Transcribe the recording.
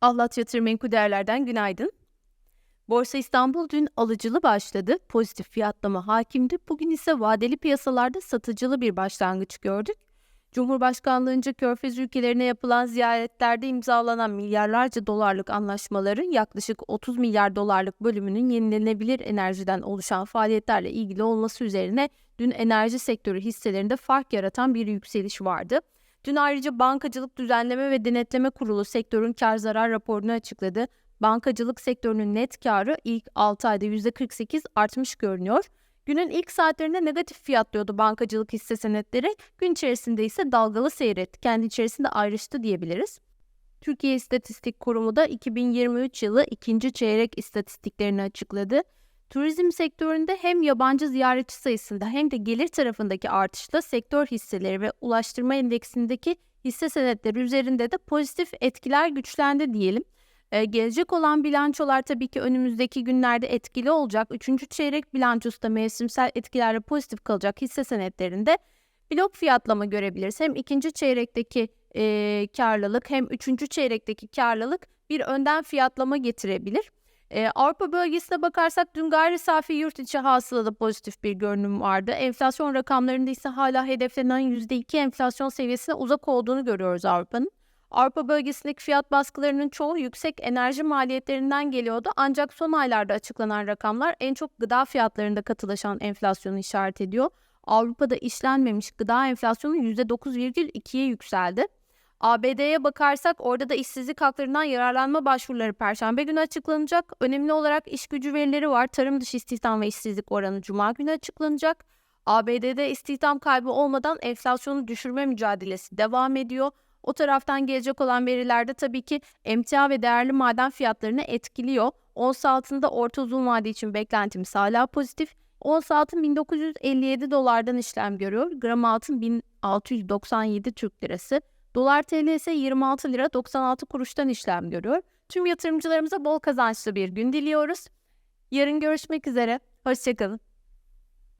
Ahlat Yatırım Menkul Değerler'den günaydın. Borsa İstanbul dün alıcılı başladı. Pozitif fiyatlama hakimdi. Bugün ise vadeli piyasalarda satıcılı bir başlangıç gördük. Cumhurbaşkanlığınca Körfez ülkelerine yapılan ziyaretlerde imzalanan milyarlarca dolarlık anlaşmaların yaklaşık 30 milyar dolarlık bölümünün yenilenebilir enerjiden oluşan faaliyetlerle ilgili olması üzerine dün enerji sektörü hisselerinde fark yaratan bir yükseliş vardı. Dün ayrıca Bankacılık Düzenleme ve Denetleme Kurulu sektörün kar zarar raporunu açıkladı. Bankacılık sektörünün net karı ilk 6 ayda %48 artmış görünüyor. Günün ilk saatlerinde negatif fiyatlıyordu bankacılık hisse senetleri. Gün içerisinde ise dalgalı seyretti. Kendi içerisinde ayrıştı diyebiliriz. Türkiye İstatistik Kurumu da 2023 yılı ikinci çeyrek istatistiklerini açıkladı. Turizm sektöründe hem yabancı ziyaretçi sayısında hem de gelir tarafındaki artışla sektör hisseleri ve ulaştırma endeksindeki hisse senetleri üzerinde de pozitif etkiler güçlendi diyelim. Ee, gelecek olan bilançolar tabii ki önümüzdeki günlerde etkili olacak. Üçüncü çeyrek bilançosu da mevsimsel etkilerle pozitif kalacak hisse senetlerinde blok fiyatlama görebiliriz. Hem ikinci çeyrekteki e, karlılık hem üçüncü çeyrekteki karlılık bir önden fiyatlama getirebilir. Ee, Avrupa bölgesine bakarsak dün gayri safi yurt içi hasılada pozitif bir görünüm vardı. Enflasyon rakamlarında ise hala hedeflenen %2 enflasyon seviyesine uzak olduğunu görüyoruz Avrupa'nın. Avrupa bölgesindeki fiyat baskılarının çoğu yüksek enerji maliyetlerinden geliyordu. Ancak son aylarda açıklanan rakamlar en çok gıda fiyatlarında katılaşan enflasyonu işaret ediyor. Avrupa'da işlenmemiş gıda enflasyonu %9,2'ye yükseldi. ABD'ye bakarsak orada da işsizlik haklarından yararlanma başvuruları perşembe günü açıklanacak. Önemli olarak iş gücü verileri var. Tarım dışı istihdam ve işsizlik oranı cuma günü açıklanacak. ABD'de istihdam kaybı olmadan enflasyonu düşürme mücadelesi devam ediyor. O taraftan gelecek olan verilerde tabii ki emtia ve değerli maden fiyatlarını etkiliyor. Ons altında orta uzun vade için beklentimiz hala pozitif. Ons altın 1957 dolardan işlem görüyor. Gram altın 1697 Türk lirası. Dolar TL ise 26 lira 96 kuruştan işlem görüyor. Tüm yatırımcılarımıza bol kazançlı bir gün diliyoruz. Yarın görüşmek üzere. Hoşçakalın.